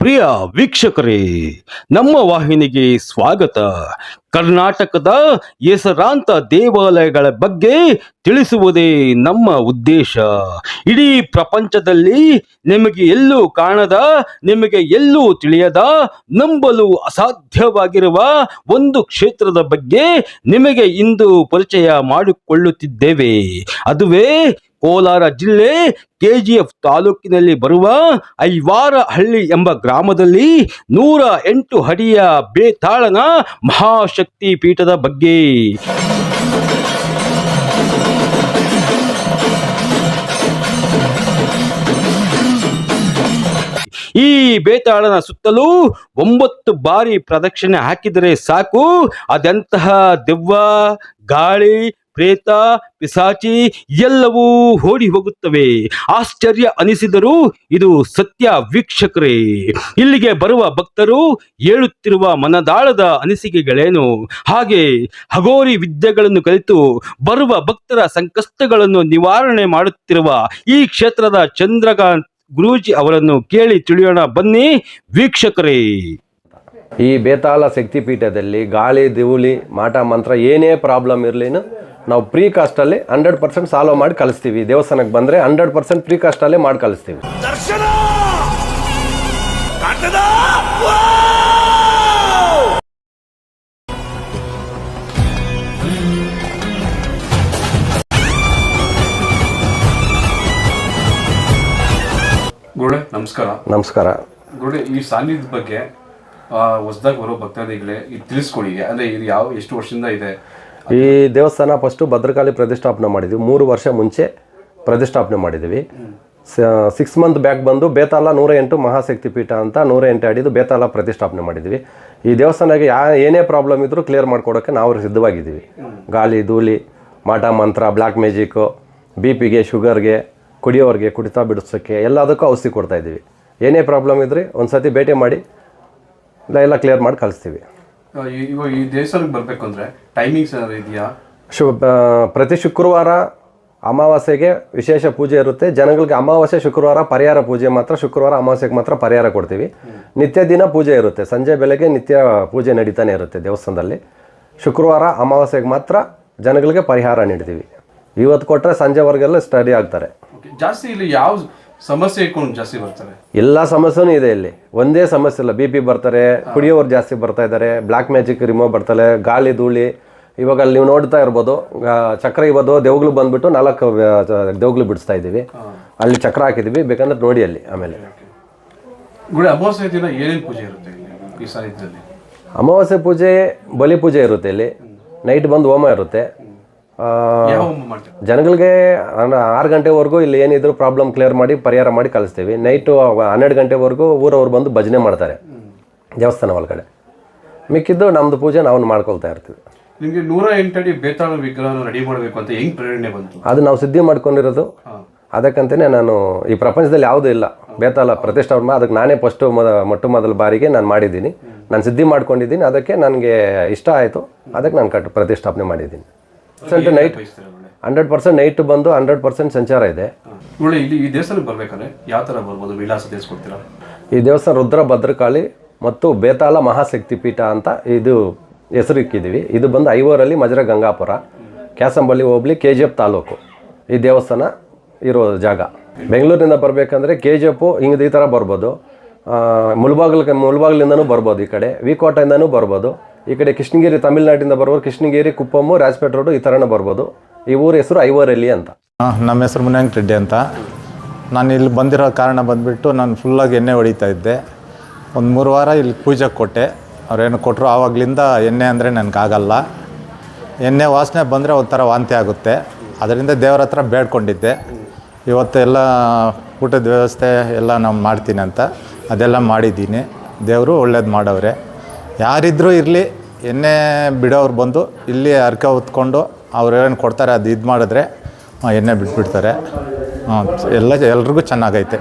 ಪ್ರಿಯ ವೀಕ್ಷಕರೇ, ನಮ್ಮ ವಾಹಿನಿಗೆ ಸ್ವಾಗತ. ಕರ್ನಾಟಕದ ಹೆಸರಾಂತ ದೇವಾಲಯಗಳ ಬಗ್ಗೆ ತಿಳಿಸುವುದೇ ನಮ್ಮ ಉದ್ದೇಶ. ಇಡೀ ಪ್ರಪಂಚದಲ್ಲಿ ನಿಮಗೆ ಎಲ್ಲೂ ಕಾಣದ, ನಿಮಗೆ ಎಲ್ಲೂ ತಿಳಿಯದ, ನಂಬಲು ಅಸಾಧ್ಯವಾಗಿರುವ ಒಂದು ಕ್ಷೇತ್ರದ ಬಗ್ಗೆ ನಿಮಗೆ ಇಂದು ಪರಿಚಯ ಮಾಡಿಕೊಳ್ಳುತ್ತಿದ್ದೇವೆ. ಅದುವೇ ಕೋಲಾರ ಜಿಲ್ಲೆ ಕೆಜಿಎಫ್ ತಾಲೂಕಿನಲ್ಲಿ ಬರುವ ಐವಾರಹಳ್ಳಿ ಎಂಬ ಗ್ರಾಮದಲ್ಲಿ ನೂರ ಎಂಟು ಅಡಿಯ ಬೇತಾಳನ ಮಹಾಶಕ್ತಿ ಪೀಠದ ಬಗ್ಗೆ. ಈ ಬೇತಾಳನ ಸುತ್ತಲೂ ಒಂಬತ್ತು ಬಾರಿ ಪ್ರದಕ್ಷಿಣೆ ಹಾಕಿದರೆ ಸಾಕು. ಅದೆಂತಹ ದೆವ್ವ, ಗಾಳಿ ಪ್ರೇತ, ಪಿಸಾಚಿ ಎಲ್ಲವೂ ಓಡಿ ಹೋಗುತ್ತವೆ. ಆಶ್ಚರ್ಯ ಅನಿಸಿದರೂ ಇದು ಸತ್ಯ ವೀಕ್ಷಕರೇ. ಇಲ್ಲಿಗೆ ಬರುವ ಭಕ್ತರು ಹೇಳುತ್ತಿರುವ ಮನದಾಳದ ಅನಿಸಿಕೆಗಳೇನು? ಹಾಗೆ ಹಗೋರಿ ವಿದ್ಯೆಗಳನ್ನು ಕಲಿತು ಬರುವ ಭಕ್ತರ ಸಂಕಷ್ಟಗಳನ್ನು ನಿವಾರಣೆ ಮಾಡುತ್ತಿರುವ ಈ ಕ್ಷೇತ್ರದ ಚಂದ್ರಕಾಂತ್ ಗುರೂಜಿ ಅವರನ್ನು ಕೇಳಿ ತಿಳಿಯೋಣ. ಬನ್ನಿ ವೀಕ್ಷಕರೇ. ಈ ಬೇತಾಳ ಶಕ್ತಿಪೀಠದಲ್ಲಿ ಗಾಳಿ ದಿವುಲಿ ಮಾಟ, ಮಂತ್ರ ಏನೇ ಪ್ರಾಬ್ಲಮ್ ಇರಲಿನು ನಾವು ಪ್ರೀ ಕಾಸ್ಟಲ್ಲಿ ಹಂಡ್ರೆಡ್ ಪರ್ಸೆಂಟ್ ಸಾಲ್ವ್ ಮಾಡಿ ಕಳಿಸ್ತೀವಿ ದೇವಸ್ಥಾನಕ್ಕೆ ಬಂದರೆ ಹಂಡ್ರೆಡ್ ಪರ್ಸೆಂಟ್ ಪ್ರೀ ಕಾಸ್ಟಲ್ಲೇ ಮಾಡಿ ಕಳಿಸ್ತೀವಿ ದರ್ಶನ! ಗುರುಡೆ ನಮಸ್ಕಾರ. ನಮಸ್ಕಾರ. ಈ ಸಾನ್ನಿಧ್ಯ ಬಗ್ಗೆ ಹೊಸದಾಗಿ ಬರೋ ಭಕ್ತಾದಿಗಳೇ ಇದು ತಿಳಿಸ್ಕೊಡಿ. ಅಂದ್ರೆ ಇದು ಯಾವ ಎಷ್ಟು ವರ್ಷದಿಂದ ಇದೆ? ಈ ದೇವಸ್ಥಾನ ಫಸ್ಟು ಭದ್ರಕಾಳಿ ಪ್ರತಿಷ್ಠಾಪನೆ ಮಾಡಿದ್ವಿ. ಮೂರು ವರ್ಷ ಮುಂಚೆ ಪ್ರತಿಷ್ಠಾಪನೆ ಮಾಡಿದ್ದೀವಿ ಸಿಕ್ಸ್ ಮಂತ್ ಬ್ಯಾಕ್ ಬಂದು ಬೇತಾಲ ನೂರ ಎಂಟು ಮಹಾಶಕ್ತಿ ಪೀಠ ಅಂತ ನೂರ ಎಂಟು ಅಡಿದು ಬೇತಾಲ ಪ್ರತಿಷ್ಠಾಪನೆ ಮಾಡಿದ್ವಿ. ಈ ದೇವಸ್ಥಾನಕ್ಕೆ ಯಾ, ಏನೇ ಪ್ರಾಬ್ಲಮ್ ಇದ್ರೂ ಕ್ಲಿಯರ್ ಮಾಡ್ಕೊಡೋಕ್ಕೆ ನಾವು ಸಿದ್ಧವಾಗಿದ್ದೀವಿ. ಗಾಳಿ, ಧೂಳಿ, ಮಾಟ, ಮಂತ್ರ ಬ್ಲ್ಯಾಕ್ ಮ್ಯಾಜಿಕ್ಕು ಬಿ ಪಿಗೆ ಶುಗರ್ಗೆ ಕುಡಿಯೋರಿಗೆ, ಕುಡಿತಾ ಬಿಡಿಸೋಕ್ಕೆ ಎಲ್ಲದಕ್ಕೂ ಔಷಧಿ ಕೊಡ್ತಾಯಿದ್ದೀವಿ ಏನೇ ಪ್ರಾಬ್ಲಮ್ ಇದ್ರಿ ಒಂದು ಸತಿ ಭೇಟಿ ಮಾಡಿ, ಎಲ್ಲ ಕ್ಲಿಯರ್ ಮಾಡಿ ಕಳಿಸ್ತೀವಿ. ಇವಾಗ ಈ ದೇವಸ್ಥಾನಕ್ಕೆ ಬರಬೇಕು ಅಂದ್ರೆ ಟೈಮಿಂಗ್ಸ್ ಏನಾದ್ರು ಇದೆಯಾ? ಶು ಪ್ರತಿ ಶುಕ್ರವಾರ ಅಮಾವಾಸ್ಯೆಗೆ ವಿಶೇಷ ಪೂಜೆ ಇರುತ್ತೆ. ಜನಗಳಿಗೆ ಅಮಾವಾಸ್ಯೆ ಶುಕ್ರವಾರ ಪರಿಹಾರ ಪೂಜೆ ಮಾತ್ರ ಶುಕ್ರವಾರ ಅಮಾವಾಸ್ಯೆಗೆ ಮಾತ್ರ ಪರಿಹಾರ ಕೊಡ್ತೀವಿ. ನಿತ್ಯ ದಿನ ಪೂಜೆ ಇರುತ್ತೆ. ಸಂಜೆ ಬೆಳಗ್ಗೆ ನಿತ್ಯ ಪೂಜೆ ನಡೀತಾನೆ ಇರುತ್ತೆ ದೇವಸ್ಥಾನದಲ್ಲಿ. ಶುಕ್ರವಾರ ಅಮಾವಾಸ್ಯೆಗೆ ಮಾತ್ರ ಜನಗಳಿಗೆ ಪರಿಹಾರ ನೀಡ್ತೀವಿ. ಇವತ್ತು ಕೊಟ್ಟರೆ ಸಂಜೆವರೆಗೆಲ್ಲ ಸ್ಟಡಿ ಆಗ್ತಾರೆ. ಜಾಸ್ತಿ ಇಲ್ಲಿ ಯಾವ ಸಮಸ್ಯೆ ಇಟ್ಕೊಂಡು ಜಾಸ್ತಿ ಬರ್ತಾರೆ. ಎಲ್ಲ ಸಮಸ್ಯೆನೂ ಇದೆ ಇಲ್ಲಿ. ಒಂದೇ ಸಮಸ್ಯೆ ಇಲ್ಲ. ಬಿ ಪಿ ಬರ್ತಾರೆ ಕುಡಿಯೋರು ಜಾಸ್ತಿ ಬರ್ತಾ ಇದ್ದಾರೆ ಬ್ಲ್ಯಾಕ್ ಮ್ಯಾಜಿಕ್ ರಿಮೂವ್ ಬರ್ತಾರೆ ಗಾಳಿ ಧೂಳಿ. ಇವಾಗ ಅಲ್ಲಿ ನೀವು ನೋಡ್ತಾ ಇರ್ಬೋದು ಆ, ಚಕ್ರ ಇವತ್ತು ದೇವ್ಗಳು ಬಂದ್ಬಿಟ್ಟು ನಾಲ್ಕು ದೇವ್ಗಳು ಬಿಡಿಸ್ತಾ ಇದ್ದೀವಿ. ಅಲ್ಲಿ ಚಕ್ರ ಹಾಕಿದ್ದೀವಿ ಬೇಕಂದ್ರೆ ನೋಡಿ ಅಲ್ಲಿ ಆಮೇಲೆ. ಗುಡಿ ಅಮಾವಾಸ್ಯೆ ದಿನ ಏನೇನು ಪೂಜೆ ಇರುತ್ತೆ ಇಲ್ಲಿ ಈ ಸಾಹಿತ್ಯದಲ್ಲಿ ಅಮಾವಾಸ್ಯೆ ಪೂಜೆ ಬಲಿ ಪೂಜೆ ಇರುತ್ತೆ ಇಲ್ಲಿ. ನೈಟ್ ಬಂದು ಹೋಮ ಇರುತ್ತೆ ಆ, ಯಾವ ಹೋಮ ಮಾಡ್ತಾರೆ ಜನಗಳಿಗೆ ಆರು ಗಂಟೆವರೆಗೂ ಇಲ್ಲಿ ಏನಿದ್ರು ಪ್ರಾಬ್ಲಮ್ ಕ್ಲಿಯರ್ ಮಾಡಿ ಪರಿಹಾರ ಮಾಡಿ ಕಳಿಸ್ತೀವಿ. ನೈಟು ಹನ್ನೆರಡು ಗಂಟೆವರೆಗೂ ಊರವ್ರು ಬಂದು ಭಜನೆ ಮಾಡ್ತಾರೆ. ದೇವಸ್ಥಾನ ಒಳಗಡೆ. ಮಿಕ್ಕಿದ್ದು ನಮ್ಮದು ಪೂಜೆ ನಾವು ಮಾಡ್ಕೊಳ್ತಾ ಇರ್ತೀವಿ. ನಿಮಗೆ ನೂರ ಎಂಟಡಿ ಬೇತಾಳ ವಿಗ್ರಹ ರೆಡಿ ಮಾಡಬೇಕು ಅಂತ ಹೆಂಗೆ ಪ್ರೇರಣೆ ಬಂತು? ಅದು ನಾವು ಸಿದ್ಧಿ ಮಾಡ್ಕೊಂಡಿರೋದು. ಅದಕ್ಕಂತಲೇ ನಾನು ಈ ಪ್ರಪಂಚದಲ್ಲಿ ಯಾವುದೂ ಇಲ್ಲ. ಬೇತಾಳ ಪ್ರತಿಷ್ಠಾಪನೆ ಅದಕ್ಕೆ ನಾನೇ ಫಸ್ಟು ಮೊದ ಮೊಟ್ಟ ಮೊದಲ ಬಾರಿಗೆ ನಾನು ಮಾಡಿದ್ದೀನಿ. ನಾನು ಸಿದ್ಧಿ ಮಾಡ್ಕೊಂಡಿದ್ದೀನಿ. ಅದಕ್ಕೆ ನನಗೆ ಇಷ್ಟ ಆಯಿತು. ಅದಕ್ಕೆ ನಾನು ಕಟ್ ಪ್ರತಿಷ್ಠಾಪನೆ ಮಾಡಿದ್ದೀನಿ. Percent night hundred percent night ಬಂದು ಹಂಡ್ರೆಡ್ ಪರ್ಸೆಂಟ್ ಸಂಚಾರ ಇದೆ. ಇಲ್ಲಿ ಈ ದೇವಸ್ಥಾನಕ್ಕೆ ಬರ್ಬೇಕಾದ್ರೆ ಯಾವ ತರ ಬರ್ಬೋದು? ವಿಳಾಸ ತಿಳಿಸ್ಕೊಡ್ತೀರಾ? ಈ ದೇವಸ್ಥಾನ ರುದ್ರ ಭದ್ರಕಾಳಿ ಮತ್ತು ಬೇತಾಳ ಮಹಾಶಕ್ತಿ ಪೀಠ ಅಂತ ಇದು ಹೆಸರು ಇಕ್ಕಿದೀವಿ ಇದು ಬಂದು ಐವರಲ್ಲಿ ಮಜರ ಗಂಗಾಪುರ ಕ್ಯಾಸಂಬಳ್ಳಿ ಹೋಬಳಿ ಕೆ ಜಿ ಎಫ್ ತಾಲೂಕು ಈ ದೇವಸ್ಥಾನ ಇರೋ ಜಾಗ. ಬೆಂಗಳೂರಿನಿಂದ ಬರಬೇಕಂದ್ರೆ ಕೆ ಜಿ ಎಫು ಹಿಂಗೆ ಈ ಥರ ಬರ್ಬೋದು. ಮುಳ್ಬಾಗಿಲು ಮುಳ್ಬಾಗಿಲಿಂದನೂ ಬರ್ಬೋದು ಈ ಕಡೆ. ವಿಕೋಟೆಯಿಂದನೂ ಬರ್ಬೋದು. ಈ ಕಡೆ ಕೃಷ್ಣಗಿರಿ, ತಮಿಳ್ನಾಡಿಂದ ಬರ್ಬೋದು ಕೃಷ್ಣಗಿರಿ, ಕುಪ್ಪಮ್ಮು, ರಾಜಪೇಟೆ ರೋಡು ಈ ಥರನೇ ಬರ್ಬೋದು. ಈ ಊರ ಹೆಸರು ಐವರಲ್ಲಿ ಅಂತ. ನಮ್ಮ ಹೆಸರು ಮುನ್ಯಾಂಕ್ ರೆಡ್ಡಿ ಅಂತ. ನಾನು ಇಲ್ಲಿ ಬಂದಿರೋ ಕಾರಣ ಬಂದುಬಿಟ್ಟು ನಾನು ಫುಲ್ಲಾಗಿ ಎಣ್ಣೆ ಹೊಡಿತಾ ಇದ್ದೆ. ಒಂದು ಮೂರು ವಾರ ಇಲ್ಲಿ ಪೂಜೆಗೆ ಕೊಟ್ಟೆ. ಅವ್ರೇನು ಕೊಟ್ಟರು ಆವಾಗಲಿಂದ ಎಣ್ಣೆ ಅಂದರೆ ನನಗಾಗಲ್ಲ. ಎಣ್ಣೆ ವಾಸನೆ ಬಂದರೆ ಒಂಥರ ವಾಂತಿ ಆಗುತ್ತೆ. ಅದರಿಂದ ದೇವರ ಹತ್ರ ಬೇಡ್ಕೊಂಡಿದ್ದೆ. ಇವತ್ತು ಎಲ್ಲ ಊಟದ ವ್ಯವಸ್ಥೆ ಎಲ್ಲ ನಾವು ಮಾಡ್ತೀನಿ ಅಂತ. ಅದೆಲ್ಲ ಮಾಡಿದ್ದೀನಿ. ದೇವರು ಒಳ್ಳೇದು ಮಾಡವ್ರೆ. ಯಾರಿದ್ದರೂ ಇರಲಿ. ಎಣ್ಣೆ ಬಿಡೋರು ಬಂದು ಇಲ್ಲಿ ಅರ್ಕ ಹೊತ್ಕೊಂಡು ಅವ್ರು ಏನು ಕೊಡ್ತಾರೆ ಅದು ಇದು ಮಾಡಿದ್ರೆ ಎಣ್ಣೆ ಬಿಟ್ಬಿಡ್ತಾರೆ. ಎಲ್ಲ, ಎಲ್ರಿಗೂ ಚೆನ್ನಾಗೈತೆ.